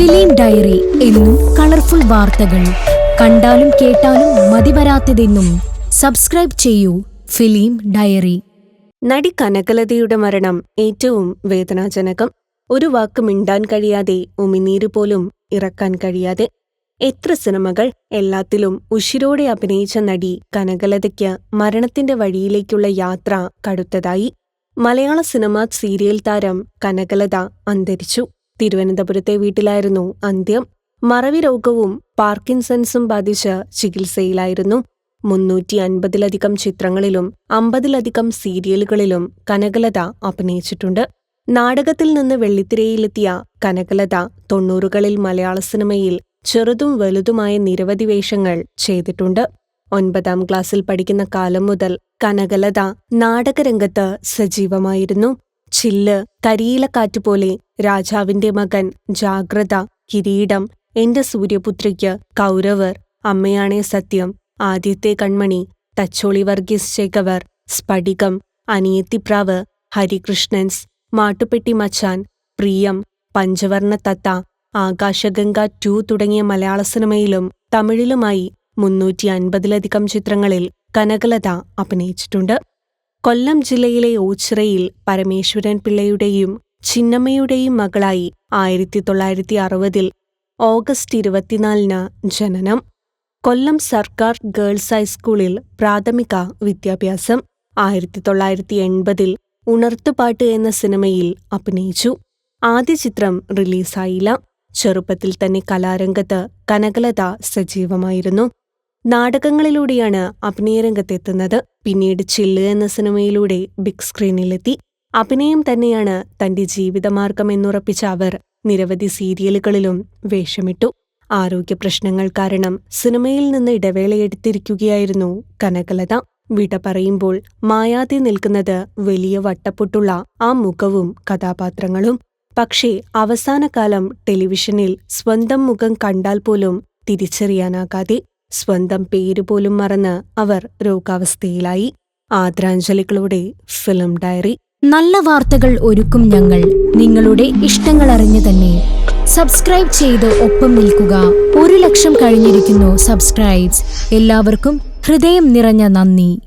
Film diary എന്നും colourful വാർത്തകൾ. കണ്ടാലും കേട്ടാലും മതിവരാത്തതെന്നും സബ്സ്ക്രൈബ് ചെയ്യൂ ഫിലിം ഡയറി. നടി കനകലതയുടെ മരണം ഏറ്റവും വേദനാജനകം. ഒരു വാക്ക് മിണ്ടാൻ കഴിയാതെ ഉമിനീര് പോലും ഇറക്കാൻ കഴിയാതെ എത്ര സിനിമകൾ എല്ലാത്തിലും ഉഷിരോടെ അഭിനയിച്ച നടി കനകലതയ്ക്ക് മരണത്തിന്റെ വഴിയിലേക്കുള്ള യാത്ര കടുത്തതായി. മലയാള സിനിമാ സീരിയൽ താരം കനകലത അന്തരിച്ചു. തിരുവനന്തപുരത്തെ വീട്ടിലായിരുന്നു അന്ത്യം. മറവി രോഗവും പാർക്കിൻസൺസും ബാധിച്ച് ചികിത്സയിലായിരുന്നു. മുന്നൂറ്റി അൻപതിലധികം ചിത്രങ്ങളിലും അമ്പതിലധികം സീരിയലുകളിലും കനകലത അഭിനയിച്ചിട്ടുണ്ട്. നാടകത്തിൽ നിന്ന് വെള്ളിത്തിരയിലെത്തിയ കനകലത തൊണ്ണൂറുകളിൽ മലയാള സിനിമയിൽ ചെറുതും വലുതുമായ നിരവധി വേഷങ്ങൾ ചെയ്തിട്ടുണ്ട്. ഒൻപതാം ക്ലാസ്സിൽ പഠിക്കുന്ന കാലം മുതൽ കനകലത നാടകരംഗത്ത് സജീവമായിരുന്നു. ചില്ല് കരിയിലക്കാറ്റ് പോലെ രാജാവിന്റെ മകൻ ജാഗ്രത കിരീടം എന്റെ സൂര്യപുത്രിക്ക് കൗരവർ അമ്മയാണേ സത്യം ആദ്യത്തെ കൺമണി തച്ചോളി വർഗീസ് ചേകവർ സ്ഫടികം അനിയത്തിപ്രാവ് ഹരികൃഷ്ണൻസ് മാട്ടുപെട്ടി മച്ചാൻ പ്രിയം പഞ്ചവർണ തത്ത ആകാശഗംഗ ടു തുടങ്ങിയ മലയാള സിനിമയിലും തമിഴിലുമായി മുന്നൂറ്റി അൻപതിലധികം ചിത്രങ്ങളിൽ കനകലത അഭിനയിച്ചിട്ടുണ്ട്. കൊല്ലം ജില്ലയിലെ ഓച്ചിറയിൽ പരമേശ്വരൻ പിള്ളയുടെയും ചിന്നമ്മയുടെയും മകളായി ആയിരത്തി തൊള്ളായിരത്തി അറുപതിൽ ഓഗസ്റ്റ് ഇരുപത്തിനാലിന് ജനനം. കൊല്ലം സർക്കാർ ഗേൾസ് ഹൈസ്കൂളിൽ പ്രാഥമിക വിദ്യാഭ്യാസം ആയിരത്തി തൊള്ളായിരത്തി എൺപതിൽ ഉണർത്തുപാട്ട് എന്ന സിനിമയിൽ അഭിനയിച്ചു. ആദ്യ ചിത്രം റിലീസായില്ല. ചെറുപ്പത്തിൽ തന്നെ കലാരംഗത്ത് കനകലത സജീവമായിരുന്നു. നാടകങ്ങളിലൂടെയാണ് അഭിനയരംഗത്തെത്തുന്നത്. പിന്നീട് ചില്ല് എന്ന സിനിമയിലൂടെ ബിഗ് സ്ക്രീനിലെത്തി. അഭിനയം തന്നെയാണ് തന്റെ ജീവിതമാർഗം എന്നുറപ്പിച്ച അവർ നിരവധി സീരിയലുകളിലും വേഷമിട്ടു. ആരോഗ്യ പ്രശ്നങ്ങൾ കാരണം സിനിമയിൽ നിന്ന് ഇടവേളയെടുത്തിരിക്കുകയായിരുന്നു കനകലത. വിട പറയുമ്പോൾ മായാതെ നിൽക്കുന്നത് വലിയ വട്ടപ്പൊട്ടുള്ള ആ മുഖവും കഥാപാത്രങ്ങളും. പക്ഷേ അവസാനകാലം ടെലിവിഷനിൽ സ്വന്തം മുഖം കണ്ടാൽ പോലും തിരിച്ചറിയാനാകാതെ സ്വന്തം പേരുപോലും മറന്ന് അവർ രോഗാവസ്ഥയിലായി. ആദരാഞ്ജലികളുടെ ഫിലിം ഡയറി. നല്ല വാർത്തകൾ ഒരുക്കും ഞങ്ങൾ. നിങ്ങളുടെ ഇഷ്ടങ്ങൾ അറിഞ്ഞു തന്നെ സബ്സ്ക്രൈബ് ചെയ്ത് ഒപ്പം നിൽക്കുക. ഒരു ലക്ഷം കഴിഞ്ഞിരിക്കുന്നു സബ്സ്ക്രൈബ്സ്. എല്ലാവർക്കും ഹൃദയം നിറഞ്ഞ നന്ദി.